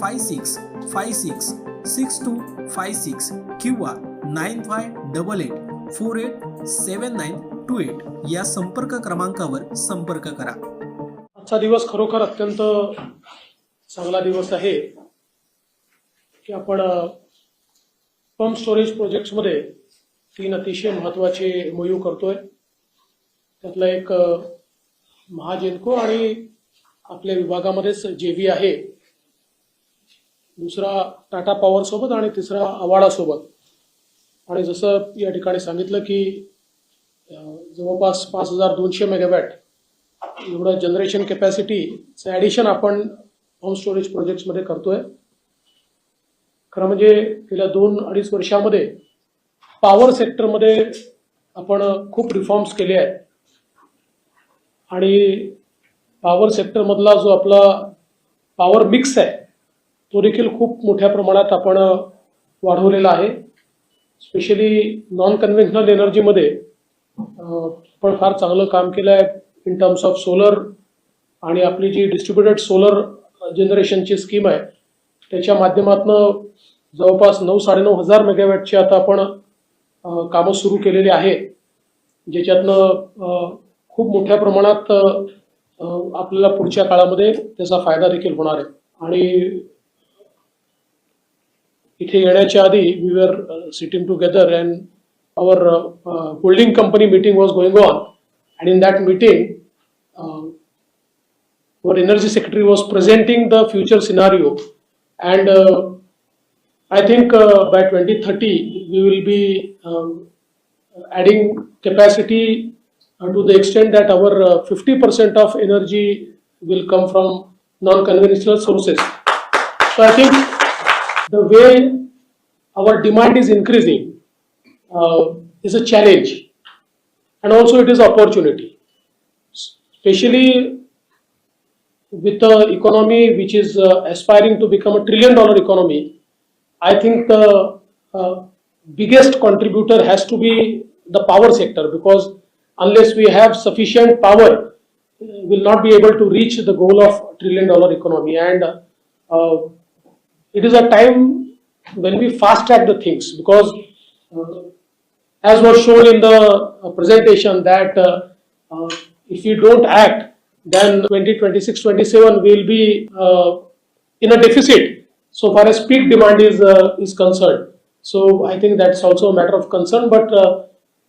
five six five six six two five six किंवा nine five double eight four eight seven nine two eight या संपर्क क्रमांकावर संपर्क करा. आजचा दिवस खरोखर अत्यंत चांगला दिवस आहे की आपण पंप स्टोरेज प्रोजेक्ट्समध्ये तीन अतिशय महत्त्वाचे एमओयू करतोय. त्यातला एक महाजेनको आणि आपल्या विभागामध्येच जे बी आहे दुसरा टाटा पॉवर सोबत आणि तिसरा अवाडा सोबत. आणि जसं या ठिकाणी सांगितलं की जवळपास पाच हजार दोनशे मेगावॅट एवढं जनरेशन कॅपॅसिटीचं ॲडिशन आपण होम स्टोरेज प्रोजेक्ट्समध्ये करतोय. खरं म्हणजे गेल्या दोन अडीच वर्षामध्ये पॉवर सेक्टरमध्ये आपण खूप रिफॉर्म्स केले आहेत. आणि पॉवर सेक्टरमधला जो आपला पॉवर मिक्स आहे तो देखील खूप मोठ्या प्रमाणात आपण वाढवलेला आहे. स्पेशली नॉन कन्व्हेन्शनल एनर्जीमध्ये पण फार चांगलं काम केलं आहे इन टर्म्स ऑफ सोलर आणि आपली जी डिस्ट्रीब्युटेड सोलर जनरेशनची स्कीम आहे त्याच्या माध्यमातून जवळपास नऊ साडेनऊ हजार मेगावॅटची आता आपण कामं सुरू केलेली आहे. ज्याच्यातनं खूप मोठ्या प्रमाणात आपल्याला पुढच्या काळामध्ये त्याचा फायदा देखील होणार आहे. आणि इथे येण्याच्या आधी we were sitting together and our uh, uh, holding company meeting was going on and in that meeting uh, our energy secretary was presenting the future scenario and uh, i think uh, by 2030 we will be um, adding capacity uh, to the extent that our uh, 50% of energy will come from non-conventional sources so i think the way our demand is increasing uh, is a challenge. And also it is opportunity. Especially with the economy which is uh, aspiring to become a trillion dollar economy i think the uh, biggest contributor has to be the power sector because unless we have sufficient power we'll not be able to reach the goal of trillion dollar economy. And uh, it is a time when we fast track the things because uh, as was shown in the uh, presentation that uh, uh, if we don't act then 2026-27 will be uh, in a deficit. So far as peak demand is uh, is concerned. So i think that's also a matter of concern but uh,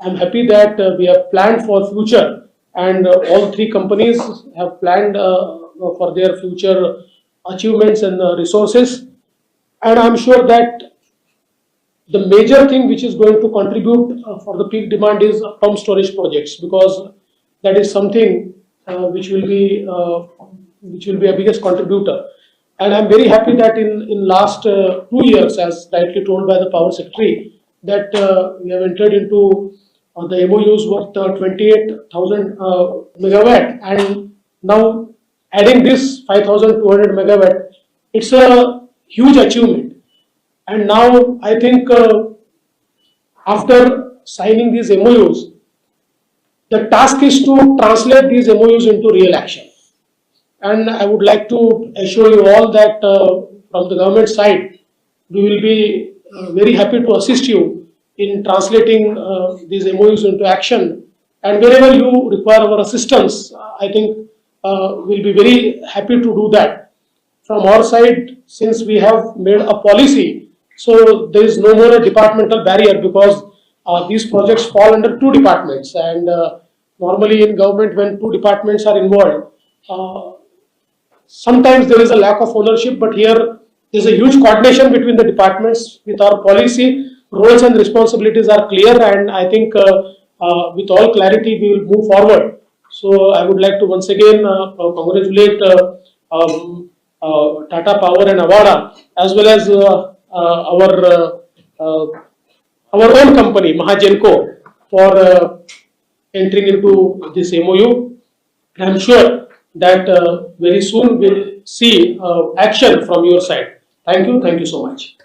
i'm happy that uh, we have planned for future and uh, all three companies have planned uh, for their future achievements and uh, resources and i'm sure that the major thing which is going to contribute uh, for the peak demand is pump storage projects because that is something uh, which will be uh, which will be a biggest contributor. And i'm very happy that in in last uh, two years as rightly told by the power secretary that uh, we have entered into uh, the MOUs worth uh, 28,000 uh, megawatt. And now adding this 5,200 megawatt it's a huge achievement and now I think uh, after signing these MOUs, the task is to translate these MOUs into real action. And I would like to assure you all that uh, from the government side, we will be uh, very happy to assist you in translating uh, these MOUs into action. And wherever you require our assistance, I think uh, we'll be very happy to do that. From our side, since we have made a policy, so there is no more a departmental barrier because uh, these projects fall under two departments. And uh, normally in government, when two departments are involved, uh, sometimes there is a lack of ownership, but here there's a huge coordination between the departments with our policy. Roles and responsibilities are clear, and I think uh, uh, with all clarity we will move forward. So I would like to once again uh, congratulate um, Tata Power and Avada as well as uh, uh, our uh, uh, our own company Mahagenco for uh, entering into this MOU. I'm sure that uh, very soon we'll see uh, action from your side. Thank you, thank you so much.